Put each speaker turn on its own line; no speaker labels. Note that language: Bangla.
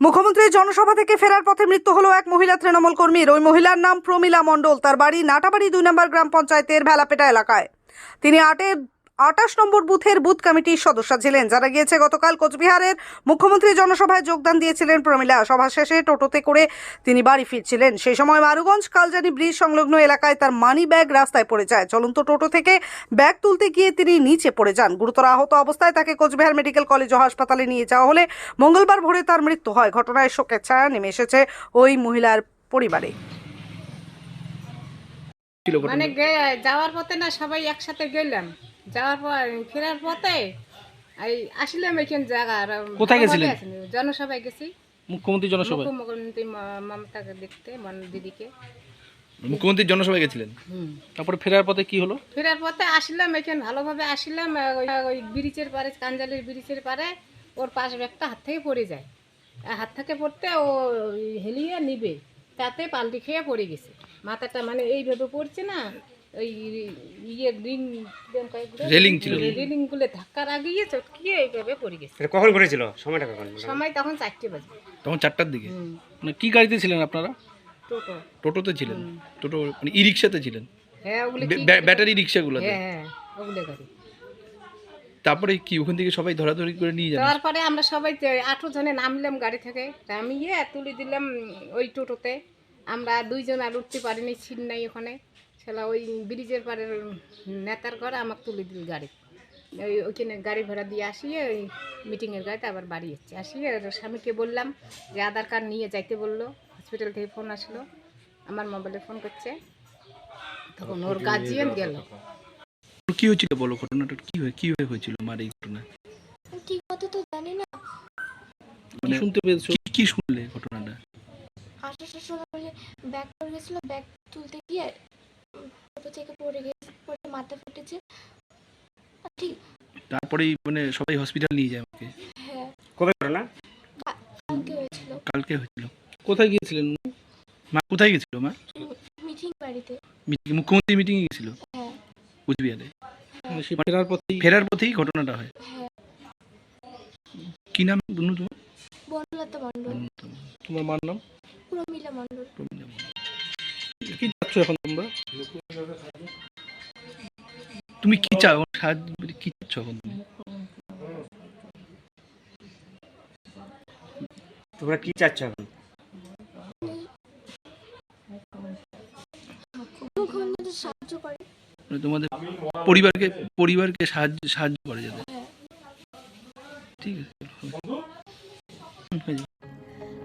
মুখ্যমন্ত্রীর জনসভা থেকে ফেরার পথে মৃত্যু হলো এক মহিলা তৃণমূল কর্মীর। ওই মহিলার নাম প্রমীলা মণ্ডল। তার বাড়ি নাটাবাড়ি দুই নম্বর গ্রাম পঞ্চায়েতের ভেলাপেটা এলাকায়। তিনি আটের আটাশ নম্বর বুথের বুথ কমিটির সদস্য ছিলেন। যারা গিয়েছে গতকাল কোচবিহারের মুখ্যমন্ত্রী জনসভায় যোগদান দিয়েছিলেন প্রমীলা। সভা শেষে টোটোতে করে তিনি বাড়ি ফিরছিলেন। সেই সময় মারুগঞ্জ কালজানি ব্রিজ সংলগ্ন এলাকায় তার মানি ব্যাগ রাস্তায় পড়ে যায়। চলন্ত টোটো থেকে ব্যাগ তুলতে গিয়ে তিনি নিচে পড়ে যান। গুরুতর আহত অবস্থায় তাকে কোচবিহার মেডিকেল কলেজ ও হাসপাতালে নিয়ে যাওয়া হলে মঙ্গলবার ভোরে তার মৃত্যু হয়। ঘটনায় শোকের ছায়া নেমে এসেছে ওই মহিলার পরিবারে।
মানে যাওয়ার পথে না সবাই একসাথে গেলাম। যাওয়ার পর ফেরার পথে এই আসলাম এখানে জায়গা আর
কোথায় গেছিলেন?
জনসভায় গেছি।
মুখ্যমন্ত্রী জনসভায়?
মুখ্যমন্ত্রী ম- মমতাকে দেখতে মন দিদিকে।
মুখ্যমন্ত্রী জনসভায় গেছিলেন? তারপরে ফেরার পথে কি হলো?
ফেরার পথে আসলাম এখানে ভালোভাবে আসলাম আহ, ওই ওই ব্রিজের পারে কাঞ্জালির ব্রিজের পারে ওর পাশ ব্যাগটা হাত থেকে পড়ে যায়। আর হাত থেকে পড়তে ও ওই হেলিয়ে নিবে তাতে পাল্টি খেয়ে পড়ে গেছে। মাথাটা মানে এইভাবে পড়ছে না ওই ইয়ে রিং
রেলিং ছিল।
রেলিংগুলো ধাক্কা লাগিয়ে চটকিয়ে এইভাবে পড়ে গেছে।
কখন ঘটেছিল সময়টা কখন?
সময় তখন চারটে বাজে।
তখন চারটার দিকে? মানে কি গাড়িতে ছিলেন আপনারা?
টোটো।
টোটোতে ছিলেন? টোটো মানে ই রিক্সাতে ছিলেন?
হ্যাঁ ওগুলো
ব্যাটারি রিক্সাগুলোতে?
হ্যাঁ হ্যাঁ ওগুলো গাড়ি।
তারপরে কি ওখান থেকে সবাই ধরাধরি করে নিয়ে যাবেন
তারপরে আমরা সবাই আঠেরো জনে নামলাম গাড়ি থেকে। নামিয়ে তুলে দিলাম ওই টোটোতে। আমরা দুইজন আর উঠতে পারিনি ছিট নাই ওখানে। সেটা ওই ব্রিজের পাড়ের নেতার ঘরে আমাকে তুলে দিল গাড়ি। ওই ওইখানে গাড়ি ভাড়া দিয়ে আসিয়ে ওই মিটিংয়ের গাড়িতে আবার বাড়ি এসছে। আসিয়ে স্বামীকে বললাম যে আধার কার্ড নিয়ে যাইতে বলল। হসপিটাল থেকে ফোন আসলো আমার মোবাইলে ফোন করছে। তখন ওর গার্জিয়ান গেল।
কি হয়েছিল বলো ঘটনাটা? কি হয়ে কি হয়ে হয়েছিল মার এই ঘটনা?
ঠিক মতো তো জানি না।
মানে শুনতে পেয়েছ? কি- কি শুনলে ঘটনাটা?
সময় বলে ব্যাগ পড়ে গেছিল ব্যাগ তুলতে গিয়ে টোটো থেকে পড়ে গেছে পড়ে মাথা ফেটেছে। ঠিক
তারপরেই মানে সবাই হসপিটাল নিয়ে যায় আমাকে।
হ্যাঁ।
কবে ঘটনা
কালকে হয়েছিল।
কালকে হয়েছিল। কোথায় গিয়েছিলেন? মা কোথায় গেছিল মা?
মিটিং বাড়িতে।
মিটিং মুখ্যমন্ত্রী মিটিং এ গেছিল
হ্যাঁ।
কুচবিহারে। মানে ফেরার পথেই ফেরার পথেই ঘটনাটা হয়।
হ্যাঁ।
কি নাম বলুন তোমার?
বনলতা মণ্ডল।
তোমার মার নাম?
প্রমীলা মণ্ডল।
প্রমীলা মণ্ডল। কি চাচ্ছ এখন তোমরা? তুমি কি চাও? সাহায্য কি চাচ্ছ এখন তুমি?
তোমরা কি চাচ্ছ এখন?
সাহায্য করে
মানে তোমাদের পরিবারকে পরিবারকে সাহায্য সাহায্য করে যাতে।
হ্যাঁ।
ঠিক আছে। যাবে।